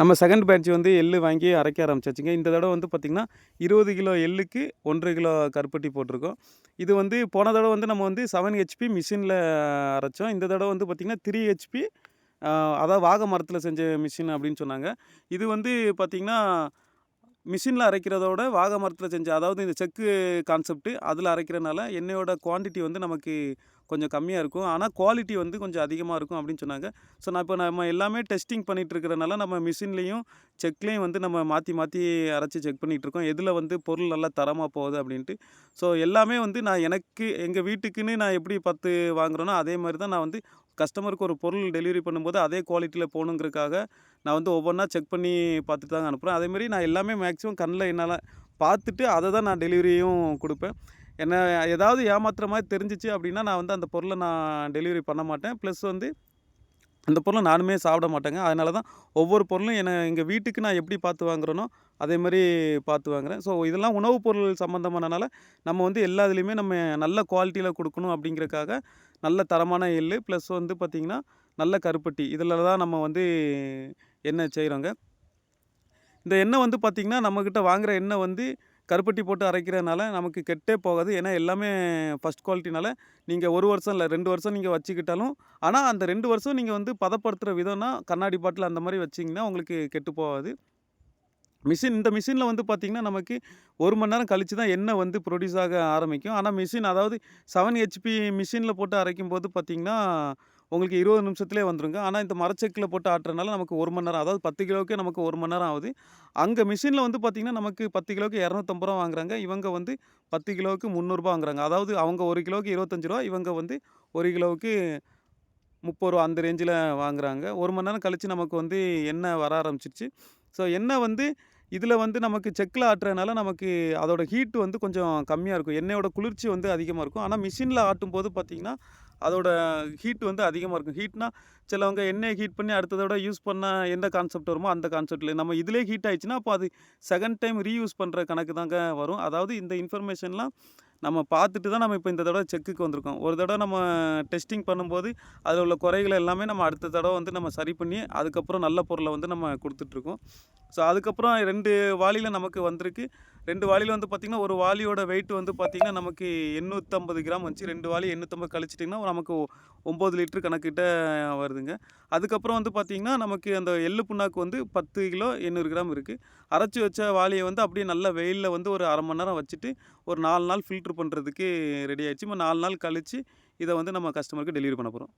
நம்ம second batch வந்து எள்ளு வாங்கி அரைக்க ஆரம்பிச்சாச்சுங்க. இந்த தடவை வந்து பார்த்திங்கன்னா இருபது கிலோ எள்ளுக்கு ஒன்றரை கிலோ கருப்பட்டி போட்டிருக்கோம். இது வந்து போன தடவை வந்து நம்ம வந்து செவன் ஹெச்பி மிஷினில் அரைச்சோம். இந்த தடவை வந்து பார்த்திங்கன்னா த்ரீ ஹெச்பி அதாவது வாக மரத்தில் செஞ்ச மிஷின் அப்படின்னு சொன்னாங்க. இது வந்து பார்த்திங்கன்னா மிஷினில் அரைக்கிறதோட வாக மரத்தில் செஞ்ச அதாவது இந்த செக்கு கான்செப்ட்டு அதில் அரைக்கிறனால எண்ணெயோட குவான்டிட்டி வந்து நமக்கு கொஞ்சம் கம்மியாக இருக்கும். ஆனால் குவாலிட்டி வந்து கொஞ்சம் அதிகமாக இருக்கும் அப்படின்னு சொன்னாங்க. ஸோ நான் இப்போ நம்ம எல்லாமே டெஸ்டிங் பண்ணிகிட்டு இருக்கிறனால நம்ம மிஷின்லேயும் செக்லேயும் வந்து நம்ம மாற்றி மாற்றி அரைச்சி செக் பண்ணிகிட்டு இருக்கோம். எதில் வந்து பொருள் நல்லா தரமாக போகுது அப்படின்ட்டு. ஸோ எல்லாமே வந்து நான் எனக்கு எங்கள் வீட்டுக்குன்னு நான் எப்படி பார்த்து வாங்குகிறேனோ அதே மாதிரி தான் நான் வந்து கஸ்டமருக்கு ஒரு பொருள் டெலிவரி பண்ணும்போது அதே குவாலிட்டியில் போகணுங்கிறதுக்காக நான் வந்து ஒவ்வொன்றா செக் பண்ணி பார்த்துட்டு தாங்க அனுப்புகிறேன் அதேமாரி நான் எல்லாமே மேக்ஸிமம் கண்ணில் என்னால் பார்த்துட்டு அதை தான் நான் டெலிவரியும் கொடுப்பேன். என்ன ஏதாவது ஏமாத்துற மாதிரி தெரிஞ்சிச்சு அப்படின்னா நான் வந்து அந்த பொருளை நான் டெலிவரி பண்ண மாட்டேன். ப்ளஸ் வந்து அந்த பொருளை நானுமே சாப்பிட மாட்டேங்க. அதனால தான் ஒவ்வொரு பொருளும் என்னை எங்கள் வீட்டுக்கு நான் எப்படி பார்த்து வாங்குறேனோ அதே மாதிரி பார்த்து வாங்குறேன். ஸோ இதெல்லாம் உணவுப் பொருள் சம்மந்தமானனால நம்ம வந்து எல்லா இதுலேயுமே நம்ம நல்ல குவாலிட்டியில் கொடுக்கணும் அப்படிங்கிறக்காக நல்ல தரமான எள் ப்ளஸ் வந்து பார்த்திங்கன்னா நல்ல கருப்பட்டி. இதில் தான் நம்ம வந்து எண்ணெய் செய்கிறோங்க இந்த எண்ணெய் வந்து பார்த்திங்கன்னா நம்மக்கிட்ட வாங்குகிற எண்ணெய் வந்து கருப்பட்டி போட்டு அரைக்கிறதுனால நமக்கு கெட்டே போகாது. ஏன்னா எல்லாமே ஃபஸ்ட் குவாலிட்டினால நீங்கள் ஒரு வருஷம் இல்லை ரெண்டு வருஷம் நீங்கள் வச்சுக்கிட்டாலும் ஆனால் அந்த ரெண்டு வருஷம் நீங்கள் வந்து பதப்படுத்துகிற விதம்னா கண்ணாடி பாட்டில் அந்த மாதிரி வச்சிங்கன்னா உங்களுக்கு கெட்டு போகாது. மிஷின் இந்த மிஷினில் வந்து பார்த்திங்கன்னா நமக்கு ஒரு மணி நேரம் கழித்து தான் எண்ணெய் வந்து ப்ரொடியூஸ் ஆக ஆரம்பிக்கும். ஆனால் மிஷின் அதாவது செவன் ஹெச்பி மிஷினில் போட்டு அரைக்கும் போது பார்த்திங்கன்னா உங்களுக்கு இருபது நிமிஷத்துலேயே வந்துருங்க. ஆனால் இந்த மரச்செக்கில் போட்டு ஆட்டுறதுனால நமக்கு ஒரு மணி நேரம் அதாவது பத்து கிலோவுக்கே நமக்கு ஒரு மணி நேரம் ஆகுது. அங்கே மிஷினில் வந்து பார்த்திங்கன்னா நமக்கு பத்து கிலோவுக்கு இரநூத்தம்பது ரூபா வாங்குறாங்க. இவங்க வந்து பத்து கிலோவுக்கு முந்நூறுரூபா வாங்குறாங்க. அதாவது அவங்க ஒரு கிலோவுக்கு இருபத்தஞ்சி ரூபா இவங்க வந்து ஒரு கிலோவுக்கு முப்பது ரூபா அந்த ரேஞ்சில் வாங்குறாங்க. ஒரு மணி நேரம் கழித்து நமக்கு வந்து எண்ணெய் வர ஆரம்பிச்சிருச்சு. ஸோ எண்ணெய் வந்து இதில் வந்து நமக்கு செக்கில் ஆட்டுறதுனால நமக்கு அதோடய ஹீட் வந்து கொஞ்சம் கம்மியாக இருக்கும். எண்ணெயோட குளிர்ச்சி வந்து அதிகமாக இருக்கும். ஆனால் மிஷினில் ஆட்டும் போது பார்த்திங்கன்னா அதோட ஹீட் வந்து அதிகமாக இருக்கும். ஹீட்னா சிலவங்க எண்ணெயை ஹீட் பண்ணி அடுத்ததோட யூஸ் பண்ண எந்த கான்செப்ட் வருமோ அந்த கான்செப்டில் நம்ம இதிலே ஹீட் ஆயிடுச்சுன்னா அப்போ அது செகண்ட் டைம் ரீயூஸ் பண்ணுற கணக்கு தாங்க வரும். அதாவது இந்த இன்ஃபர்மேஷன்லாம் நம்ம பார்த்துட்டு தான் நம்ம இப்போ இந்த தடவை செக்குக்கு வந்திருக்கோம். ஒரு தடவை நம்ம டெஸ்டிங் பண்ணும்போது அதில் உள்ள குறைகளை எல்லாமே நம்ம அடுத்த தடவை வந்து நம்ம சரி பண்ணி அதுக்கப்புறம் நல்ல பொருளை வந்து நம்ம கொடுத்துட்ருக்கோம் ஸோ அதுக்கப்புறம் ரெண்டு வாளியில் நமக்கு வந்திருக்கு. ரெண்டு வாளியில் வந்து பார்த்திங்கன்னா ஒரு வாளியோட வெயிட் வந்து பார்த்திங்கன்னா நமக்கு எண்ணூற்றம்பது கிராம் வந்துச்சு. ரெண்டு வாளி எண்ணூற்றம்பது கழிச்சிட்டிங்கன்னா நமக்கு ஒம்பது லிட்டர் கணக்கிட்ட வருதுங்க. அதுக்கப்புறம் வந்து பார்த்திங்கன்னா நமக்கு அந்த எள்ளு புண்ணாக்கு வந்து பத்து கிலோ எண்ணூறு கிராம் இருக்குது அரைச்சி வச்ச வாளியை வந்து அப்படியே நல்லா வெயிலில் வந்து ஒரு அரை மணி நேரம் வச்சுட்டு ஒரு நாலு நாள் ஃபில்ட்ரு பண்ணுறதுக்கு ரெடி ஆகிடுச்சு நாலு நாள் கழித்து இதை வந்து நம்ம கஸ்டமருக்கு டெலிவரி பண்ண போகிறோம்